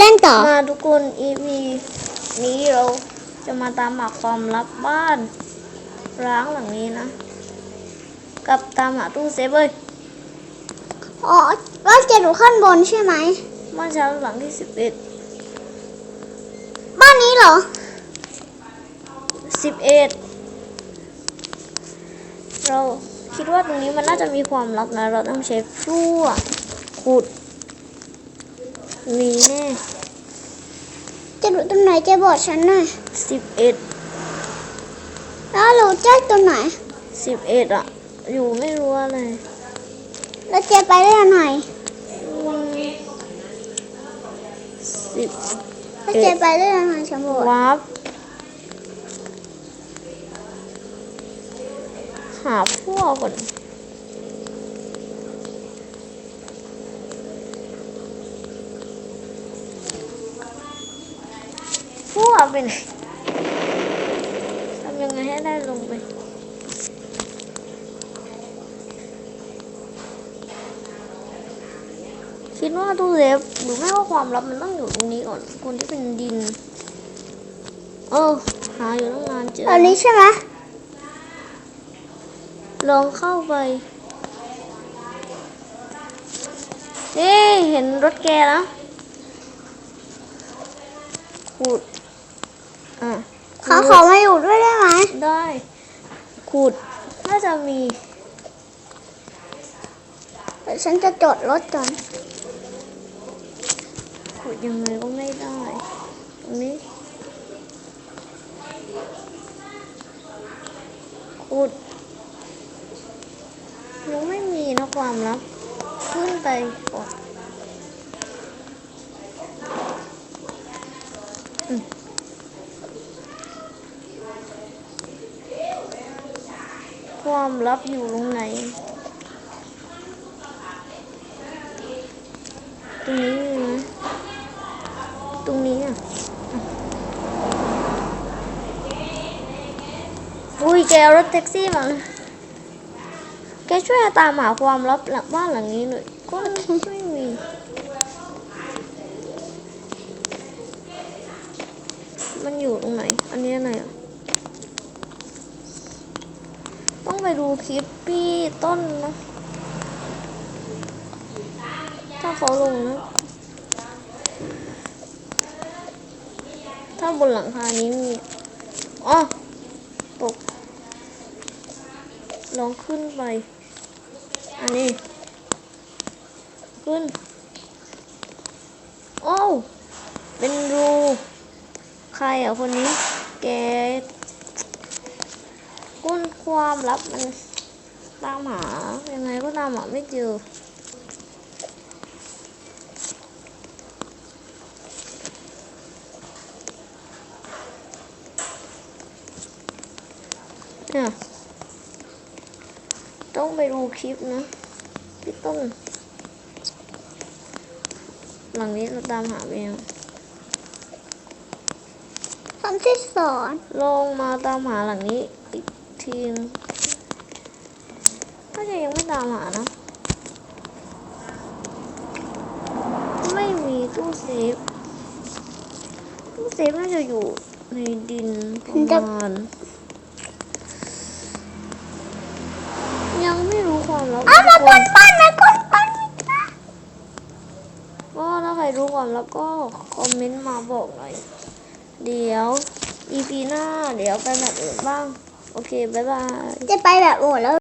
เล่นต่อ มาทุกคน EP นี้เราจะมาตามหาความลับบ้าน ร้างหลังนี้นะ กับตามหาตู้เซฟเว้ยอ๋อว่าจะอยู่ข้างบนใช่ไหม บ้านชั้นหลังที่สิบเอ็ดบ้านนี้เหรอสิบเอ็ดเราคิดว่าตรงนี้มันน่าจะมีความลับนะ เราต้องใช้พลั่วขุด มีแน่จะอยู่ตรงไหนจะบอกฉันหน่อยสิบเอ็ดแล้วเราจะตรงไหนสิบเอ็ดอะอยู่ไม่รู้อะไร แล้วจะไปได้ยังไงสิบแล้วจะไปได้ยังไงฉันบอกวาร์ปหาพวกก่อน พวกเป็นทำยังไงให้ได้ลงไปคิดว่าตู้เซฟหรือไม่ว่าความลับมันต้องอยู่ตรงนี้ก่อนคนที่เป็นดิน เออ หาอยู่ตั้งนานเจออันนี้ใช่ไหมลองเข้าไปนี่เห็นรถแกแล้วขุดอะ เขาขอมาอยู่ด้วยได้ไหมได้ขุดน่าจะมีเดี๋ยวฉันจะจอดรถก่อนขุดยังไงก็ไม่ได้ตรงนี้ขุดยังไม่มีนะความลับขึ้นไปก่อนอืม ความลับอยู่ตรงไหน ตรงนี้มีไหมตรงนี้อะอุ้ยแกรถแท็กซี่มาแกช่วยตามหาความลับหลังบ้านหลังนี้หน่อยก็ไม่มี มันอยู่ตรงไหน อันนี้อะไรอะ ต้อง ไปดูคลิปพี่ต้นนะ ถ้าเขาลงนะ ถ้าบนหลังคานี้มีอ๋อตก ลองขึ้นไป อันนี้ ขึ้น โอ้วเป็นรู ใครอะคนนี้ แก ก้นความลับมันตามหายังไงก็ตามหาไม่เจอเนี่ยต้องไปดูคลิปนะพี่ต้นหลังนี้เราตามหาไปยังคำที่สอน ลงมาตามหาหลังนี้อีก ทีนึงน่าจะยังไม่ตามหานะ ไม่มีตู้เซฟ ตู้เซฟน่าจะอยู่ในดินประมาณยังไม่รู้ความลับอ้าวมาทุกบคนนบ้านมาบนบ้านก็ถ้าใครรู้ความลับก็คอมเมนต์มาบอกหน่อย เดี๋ยว EP หน้า เดี๋ยวไปแบบอื่นบ้าง โอเค บ๊ายบาย จะไปแบบโอ้แล้ว